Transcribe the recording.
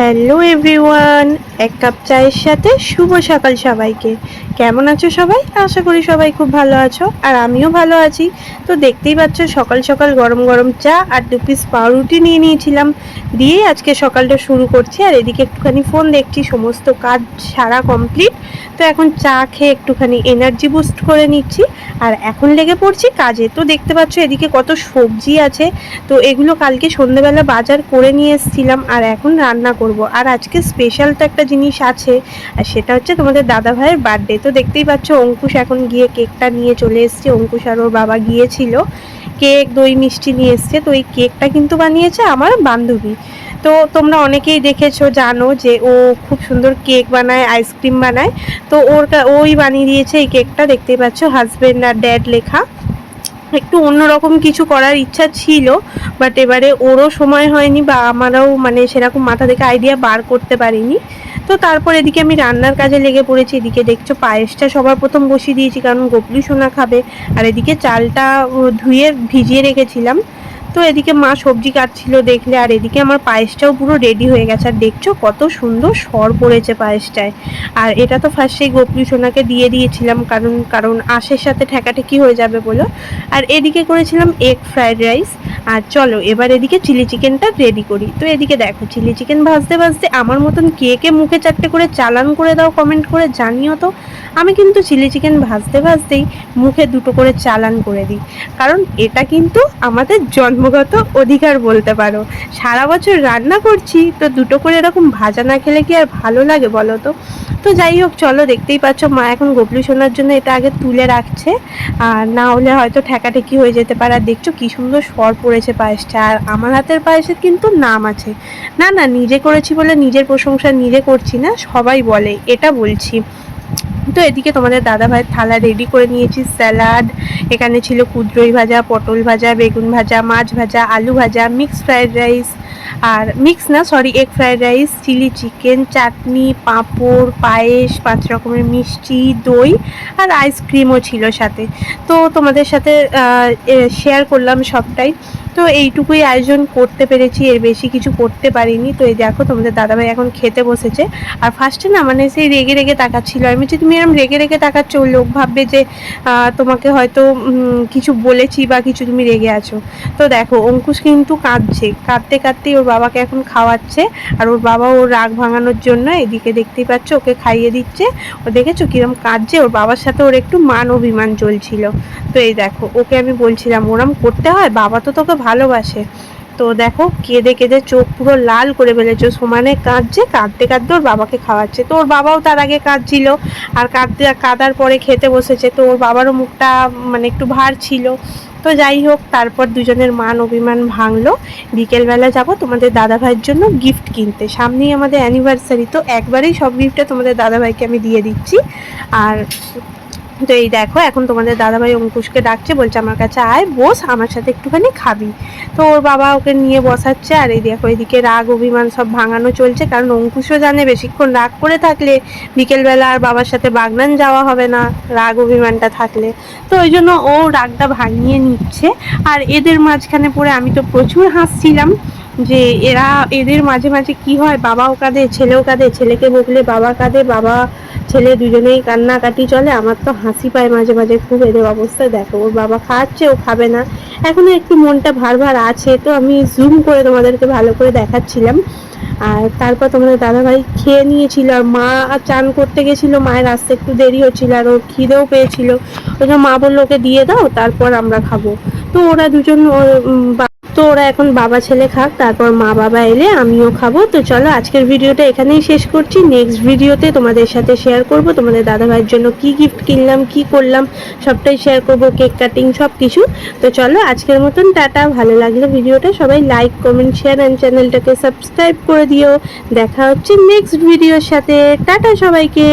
Hello everyone, এক cup চায়ের সাথে শুভ সকাল সবাইকে। কেমন আছো সবাই? আশা করি সবাই খুব ভালো আছো, আর আমিও ভালো আছি। তো দেখতেই পাচ্ছ, সকাল সকাল গরম গরম চা আর দু পিস পাউরুটি নিয়ে নিয়েছিলাম। দিয়ে আজকে সকালটা শুরু করছি, আর এদিকে একটুখানি ফোন দেখছি, সমস্ত কাজ সারা কমপ্লিট তো এখন চা খেয়ে একটুখানি এনার্জি বুস্ট করে নিচ্ছি, আর এখন লেগে পড়ছি কাজে। তো দেখতে পাচ্ছ, এদিকে কত সবজি আছে। তো এগুলো কালকে সন্ধ্যেবেলা বাজার করে নিয়ে এসেছিলাম, আর এখন রান্না করব। আর আজকে স্পেশাল তো একটা জিনিস আছে, আর সেটা হচ্ছে তোমাদের দাদা ভাইয়ের বার্থডে তো দেখতেই পাচ্ছ অঙ্কুশ এখন গিয়ে কেকটা নিয়ে চলে এসছে। অঙ্কুশ আর ওর বাবা গিয়েছিল। কেক দই, মিষ্টি নিয়ে এসছে। তো এই কেকটা কিন্তু বানিয়েছে আমার বান্ধবী। তো তোমরা অনেকেই দেখেছ, জানো যে ও খুব সুন্দর কেক বানায় আইসক্রিম বানায়। তো ওর ওই বানিয়ে দিয়েছে এই কেকটা দেখতেই পাচ্ছ হাজব্যান্ড আর ড্যাড লেখা। একটু অন্যরকম কিছু করার ইচ্ছা ছিল বাট এবারে ওরও সময় হয়নি বা আমারও মানে সেরকম মাথা থেকে আইডিয়া বার করতে পারিনি। তো তারপর এদিকে আমি রান্নার কাজে লেগে পড়েছি, এদিকে দেখছ পায়েসটা সবার প্রথম বসিয়ে দিয়েছি, কারণ গোপলি সোনা খাবে। আর এদিকে চালটা ধুয়ে ভিজিয়ে রেখেছিলাম। তো এদিকে মা সবজি কাটছিল দেখলে, আর এদিকে আমার পায়েসটাও পুরো রেডি হয়ে গেছে। আর দেখছ কত সুন্দর সর পড়েছে পায়েসটায়। আর এটা তো ফার্স্টেই গোপলি সোনাকে দিয়ে দিয়েছিলাম, কারণ কারণ আশের সাথে ঠেকাঠেকি হয়ে যাবে বলো। আর এদিকে করেছিলাম এগ ফ্রায়েড রাইস আর চলো, এবার এদিকে চিলি চিকেনটা রেডি করি। তো এদিকে দেখো চিলি চিকেন ভাজতে ভাজতে আমার মতন কে কে মুখে চারটে করে চালান করে দাও কমেন্ট করে জানিও তো। আমি কিন্তু চিলি চিকেন ভাজতে ভাজতেই মুখে দুটো করে চালান করে দিই। কারণ এটা কিন্তু আমাদের জন্মগত অধিকার বলতে পারো। সারা বছর রান্না করছি, তো দুটো করে এরকম ভাজা না খেলে কি আর ভালো লাগে বলো তো? তো যাই হোক, চলো, দেখতেই পাচ্ছ মা এখন গোপলি শোনার জন্য এটা আগে তুলে রাখছে। আর না হলে হয়তো ঠেকাঠেকি হয়ে যেতে পারে। আর দেখছ কি সুন্দর স্বর পড়েছে পায়েসটা, আর আমার হাতের পায়েসের কিন্তু নাম আছে। না না, নিজে করেছি বলে নিজের প্রশংসা নিজে করছি না, সবাই বলে, এটা বলছি। তো এদিকে তোমাদের দাদা ভাইয়ের থালা রেডি করে নিয়েছি, স্যালাড, এখানে ছিল কুদ্রই ভাজা, পটল ভাজা, বেগুন ভাজা, মাছ ভাজা, আলু ভাজা মিক্স ফ্রায়েড রাইস আর মিক্স না sorry egg fried rice chilli chicken চাটনি পাঁপড়, পায়েস, পাঁচ রকমের মিষ্টি, দই, আর আইসক্রিমও ছিল সাথে। তো তোমাদের সাথে শেয়ার করলাম সবটাই। তো এইটুকুই আয়োজন করতে পেরেছি, এর বেশি কিছু করতে পারিনি। তো এই দেখো তোমাদের দাদাভাই এখন খেতে বসেছে। আর ফার্স্টে না মানে সেই রেগে রেগে তাকাচ্ছিল। আমি বলছি তুমি এরকম রেগে রেগে তাকাচ্ছ লোক ভাববে যে তোমাকে হয়তো কিছু বলেছি বা কিছু তুমি রেগে আছো। তো দেখো, অঙ্কুশ কিন্তু কাঁদছে। কাঁদতে কাঁদতেই ওর বাবাকে এখন খাওয়াচ্ছে। আর ওর বাবা ওর রাগ ভাঙানোর জন্য এদিকে দেখতেই পাচ্ছ, ওকে খাইয়ে দিচ্ছে। ও দেখেছ কিরম কাঁদছে? ওর বাবার সাথে ওর একটু মান অভিমান চলছিল। তো এই দেখো, ওকে আমি বলছিলাম, ওরম করতে হয়? বাবা তো তোকে ভালোবাসে। তো দেখো, কেঁদে কেঁদে চোখ পুরো লাল করে ফেলেছে। সমানে কাঁদছে, কাঁদতে কাঁদতে ওর বাবাকে খাওয়াচ্ছে। তো ওর বাবাও তার আগে কাঁদছিল আর কাঁদতে, কাঁদার পরে খেতে বসেছে। তো ওর বাবারও মুখটা মানে একটু ভার ছিল। তো যাই হোক, তারপর দুজনের মান অভিমান ভাঙলো। বিকেলবেলা যাব তোমাদের দাদা ভাইয়ের জন্য গিফট কিনতে। সামনেই আমাদের অ্যানিভার্সারি তো একবারেই সব গিফটটা তোমাদের দাদা ভাইকে আমি দিয়ে দিচ্ছি। আর তো এই দেখো, এখন তোমাদের দাদাভাই অঙ্কুশকে ডাকছে, বলছে আমার কাছে আয়, বস, আমার সাথে একটুখানি খাবি। তো ওর বাবা ওকে নিয়ে বসাচ্ছে, আর এই দেখো, এদিকে রাগ, অভিমান সব ভাঙানো চলছে, কারণ অঙ্কুশও জানে বেশিক্ষণ রাগ করে থাকলে বিকেলবেলা আর বাবার সাথে বাগনান যাওয়া হবে না, রাগ, অভিমানটা থাকলে। তো ওই জন্য ও রাগটা ভাঙিয়ে নিচ্ছে, আর এদের মাঝখানে পড়ে আমি তো প্রচুর হাসছিলাম যে এরা, এদের মাঝে মাঝে কি হয়, বাবাও কাঁদে, ছেলেও কাঁদে, ছেলেকে বকলে বাবা কাঁদে, বাবা ছেলে দুজনেই কান্নাকাটি চলে, আমার তো হাসি পায় মাঝে মাঝে, খুব এদের অবস্থা। দেখো, ওর বাবা খাচ্ছে, ও খাবে না। এখনও একটু মনটা ভার ভার আছে, তো আমি জুম করে তোমাদেরকে ভালো করে দেখাচ্ছিলাম। আর তারপর তোমাদের দাদাভাই খেয়ে নিয়েছিল, আর মা চান করতে গেছিল, মায়ের আসতে একটু দেরি হচ্ছিল, আর ওর খিদেও পেয়েছিল। ওই মা বলল, ওকে দিয়ে দাও, তারপর আমরা খাব। তো ওরা দুজন তো ওরা এখন বাবা ছেলে খাক, তারপর মা বাবা এলে আমিও খাব। তো চলো আজকের ভিডিওটা এখানেই শেষ করছি। নেক্সট ভিডিওতে তোমাদের সাথে শেয়ার করব, তোমাদের দাদা ভাইয়ের জন্য কি গিফট কিনলাম, কি করলাম, সবটাই শেয়ার করব কেক কাটিং সব কিছু তো চলো আজকের মতন টাটা। ভালো লাগলে ভিডিওটা সবাই লাইক কমেন্ট শেয়ার অ্যান্ড চ্যানেলটাকে সাবস্ক্রাইব করে দিও। দেখা হচ্ছে নেক্সট ভিডিওর সাথে। টাটা সবাইকে।